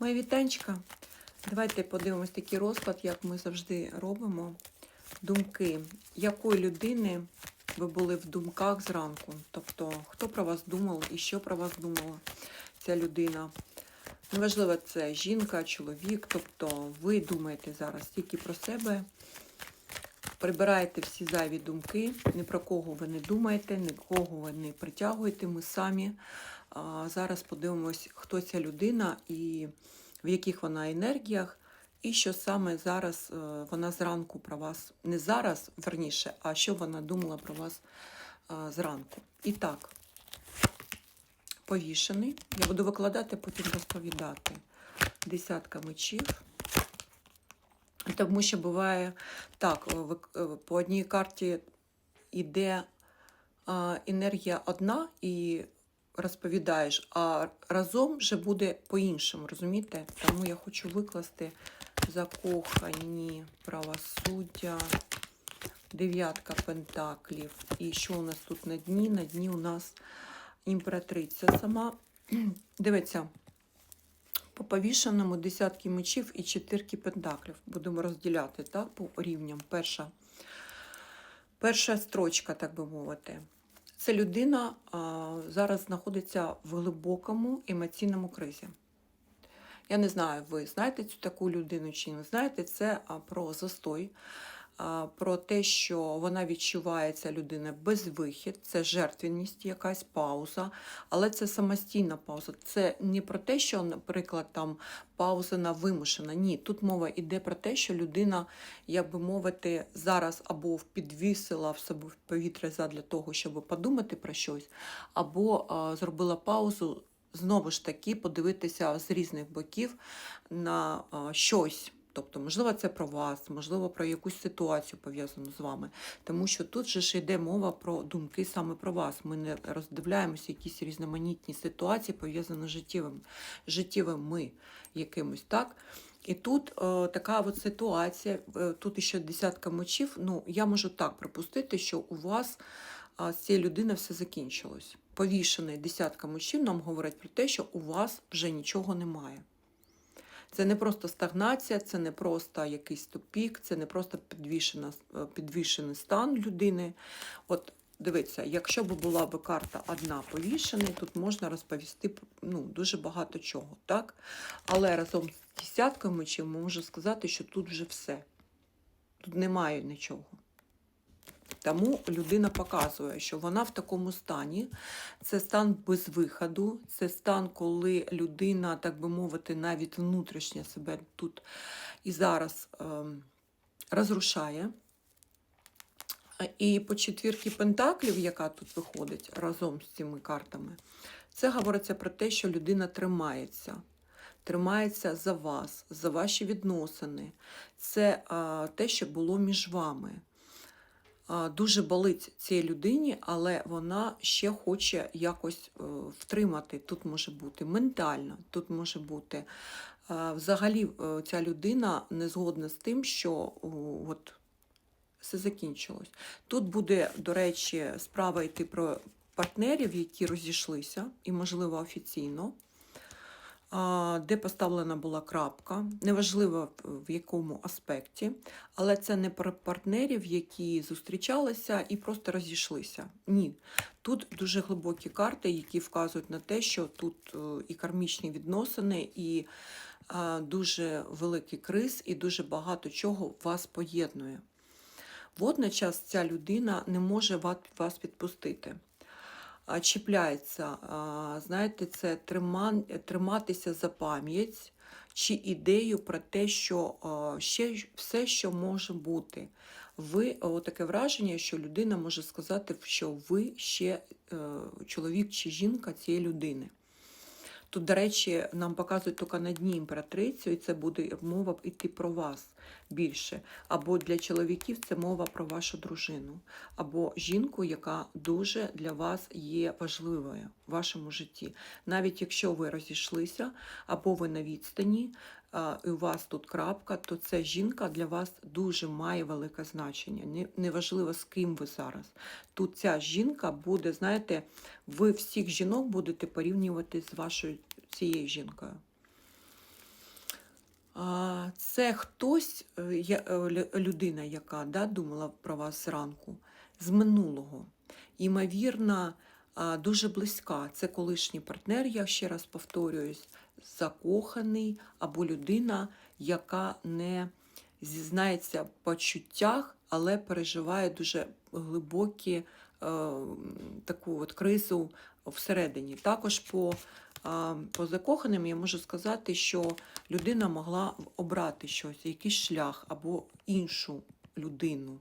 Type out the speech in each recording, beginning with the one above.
Моя вітанчика. Давайте подивимось такий розклад, як ми завжди робимо. Думки, якої людини ви були в думках зранку? Тобто, хто про вас думав і що про вас думала ця людина? Неважливо, це жінка, чоловік, тобто ви думаєте зараз тільки про себе. Прибираєте всі зайві думки, ні про кого ви не думаєте, нікого ви не притягуєте. Ми самі зараз подивимось, хто ця людина і в яких вона енергіях, і що саме зараз е, вона зранку про вас, не зараз, верніше, а що вона думала про вас зранку. І так, повішений. Я буду викладати, потім розповідати. Десятка мечів. Тому що буває так, е, по одній карті йде енергія одна і розповідаєш, а разом вже буде по-іншому, розумієте? Тому я хочу викласти закохані правосуддя, дев'ятка пентаклів. І що у нас тут на дні? На дні у нас імператриця сама. Дивіться, по повішеному десятки мечів і чотирки пентаклів. Будемо розділяти так, по рівням. Перша, перша строчка, так би мовити. Це людина зараз знаходиться в глибокому емоційному кризі. Я не знаю, ви знаєте цю таку людину чи не знаєте, це про застой, про те, що вона відчуває ця людина безвихід, це жертвенність, якась пауза, але це самостійна пауза. Це не про те, що, наприклад, там пауза на вимушена. Ні, тут мова йде про те, що людина, як би мовити, зараз або підвісила в себе в повітря задля того, щоб подумати про щось, або зробила паузу. Знову ж таки, подивитися з різних боків на щось. Тобто, можливо, це про вас, можливо, про якусь ситуацію пов'язану з вами. Тому що тут же ж йде мова про думки саме про вас. Ми не роздивляємося якісь різноманітні ситуації, пов'язані з життєвим, життєвими якимось, так? І тут е, така от ситуація, е, тут ще десятка мочів. Ну, я можу так припустити, що у вас з цією людиною все закінчилось. Повішений десятка мужчин нам говорить про те, що у вас вже нічого немає. Це не просто стагнація, це не просто якийсь тупік, це не просто е, підвішений стан людини. От дивіться, якщо б була б карта одна повішений, тут можна розповісти ну, дуже багато чого. так? Але разом з десяткою мечів можу сказати, що тут вже все. Тут немає нічого. Тому людина показує, що вона в такому стані. Це стан без виходу, це стан, коли людина, так би мовити, навіть внутрішньо себе тут і зараз ем, розрушає. І по четвірки пентаклів, яка тут виходить разом з цими картами, це говориться про те, що людина тримається. Тримається за вас, за ваші відносини. Це а, те, що було між вами дуже болить цій людині, але вона ще хоче якось е, втримати. Тут може бути ментально, тут може бути. е, Взагалі е, ця людина не згодна з тим, що от, все закінчилось. Тут буде, до речі, справа йти про партнерів, які розійшлися, і, можливо, офіційно. Де поставлена була крапка, неважливо в- якому аспекті, але це не про партнерів, які зустрічалися і просто розійшлися. Ні. Тут дуже глибокі карти, які вказують на те, що тут е, і кармічні відносини, і е, дуже великий криз, і дуже багато чого вас поєднує. Водночас ця людина не може вас відпустити. Чіпляється, знаєте, це триматися за пам'ять чи ідею про те, що ще все, що може бути. Ви таке враження, що людина може сказати, що ви ще е, чоловік чи жінка цієї людини. Тут, до речі, нам показують тільки на дні імператрицю, і це буде мова йти про вас більше. Або для чоловіків це мова про вашу дружину, або жінку, яка дуже для вас є важливою в вашому житті. Навіть якщо ви розійшлися, або ви на відстані, і у вас тут крапка, то ця жінка для вас дуже має велике значення. Неважливо, з ким ви зараз. Тут ця жінка буде, знаєте, ви всіх жінок будете порівнювати з вашою цією жінкою. Це хтось, е, е, лю- людина, яка да, думала про вас зранку, з минулого. Ймовірно, а, дуже близька. Це колишній партнер, я ще раз повторююсь, закоханий або людина, яка не зізнається в почуттях, але переживає дуже глибокі е, таку от кризу всередині. Також по, по закоханим я можу сказати, що людина могла обрати щось, якийсь шлях або іншу людину.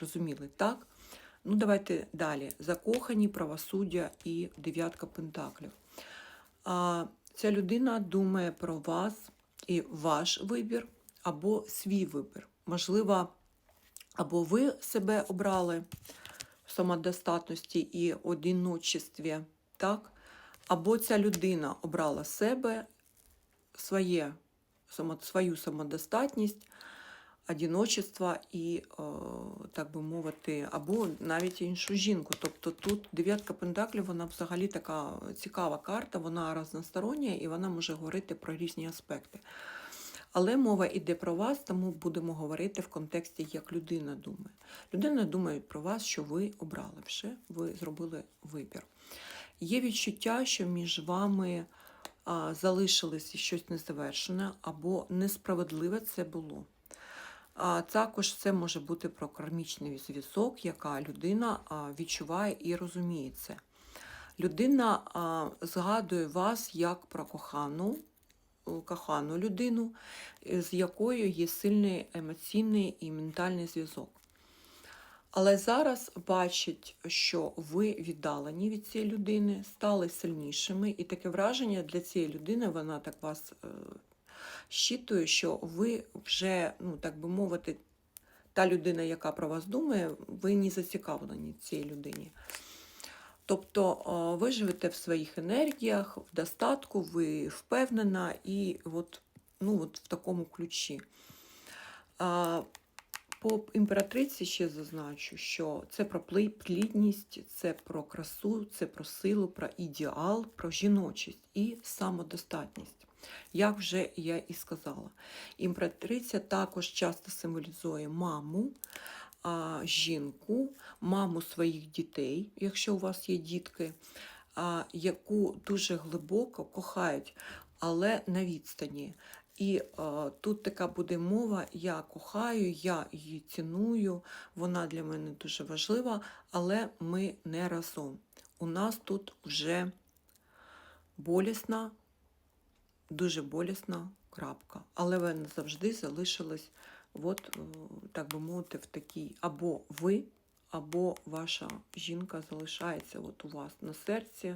Розуміли, так? Ну, давайте далі. Закохані, правосуддя і дев'ятка пентаклів. А, ця людина думає про вас і ваш вибір, або свій вибір. Можливо, або ви себе обрали в самодостатності і одиночестві, так? або ця людина обрала себе, своє, свою самодостатність, одиночество і, так би мовити, або навіть іншу жінку. Тобто тут дев'ятка пентаклів, вона взагалі така цікава карта, вона разностороння і вона може говорити про різні аспекти. Але мова йде про вас, тому будемо говорити в контексті, як людина думає. Людина думає про вас, що ви обрали вже, ви зробили вибір. Є відчуття, що між вами залишилось щось незавершене або несправедливе це було. Також це може бути про кармічний зв'язок, яка людина відчуває і розуміє це. Людина згадує вас як про кохану, кохану людину, е, з якою є сильний емоційний і ментальний зв'язок. Але зараз бачить, що ви віддалені від цієї людини, стали сильнішими, і таке враження для цієї людини, вона так вас щитує, що ви вже, ну так би мовити, та людина, яка про вас думає, ви не зацікавлені цій людині. Тобто ви живете в своїх енергіях, в достатку, ви впевнена і от, ну, от в такому ключі. По імператриці ще зазначу, що це про плідність, це про красу, це про силу, про ідеал, про жіночість і самодостатність. Як вже я і сказала, імператриця також часто символізує маму, а, жінку, маму своїх дітей, якщо у вас є дітки, а, яку дуже глибоко кохають, але на відстані. І е, тут така буде мова: я кохаю, я її ціную, вона для мене дуже важлива, але ми не разом. У нас тут вже болісна, дуже болісна крапка. Але ви завжди залишились, от, е, так би мовити, в такій або ви, або ваша жінка залишається от у вас на серці,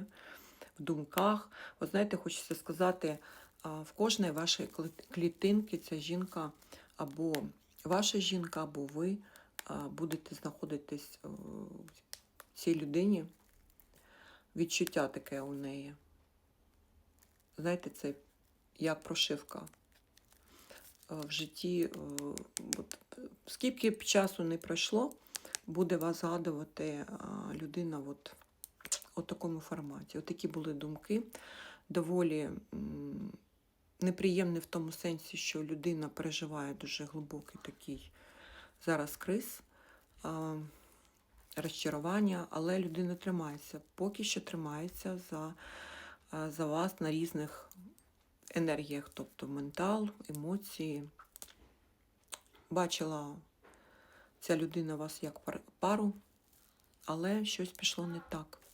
в думках. От знаєте, хочеться сказати, в кожної вашої клітинки ця жінка або ваша жінка, або ви будете знаходитись е, в цій людині. Відчуття таке у неї. Знаєте, це як прошивка Е, в житті. е, От, е, скільки б часу не пройшло, буде вас згадувати людина от, от такому форматі. От такі були думки. Доволі неприємні в тому сенсі, що людина переживає дуже глибокий такий зараз криз, розчарування, але людина тримається, поки що тримається за, за вас на різних енергіях, тобто ментал, емоції. Бачила ця людина вас як пар- пару, але щось пішло не так.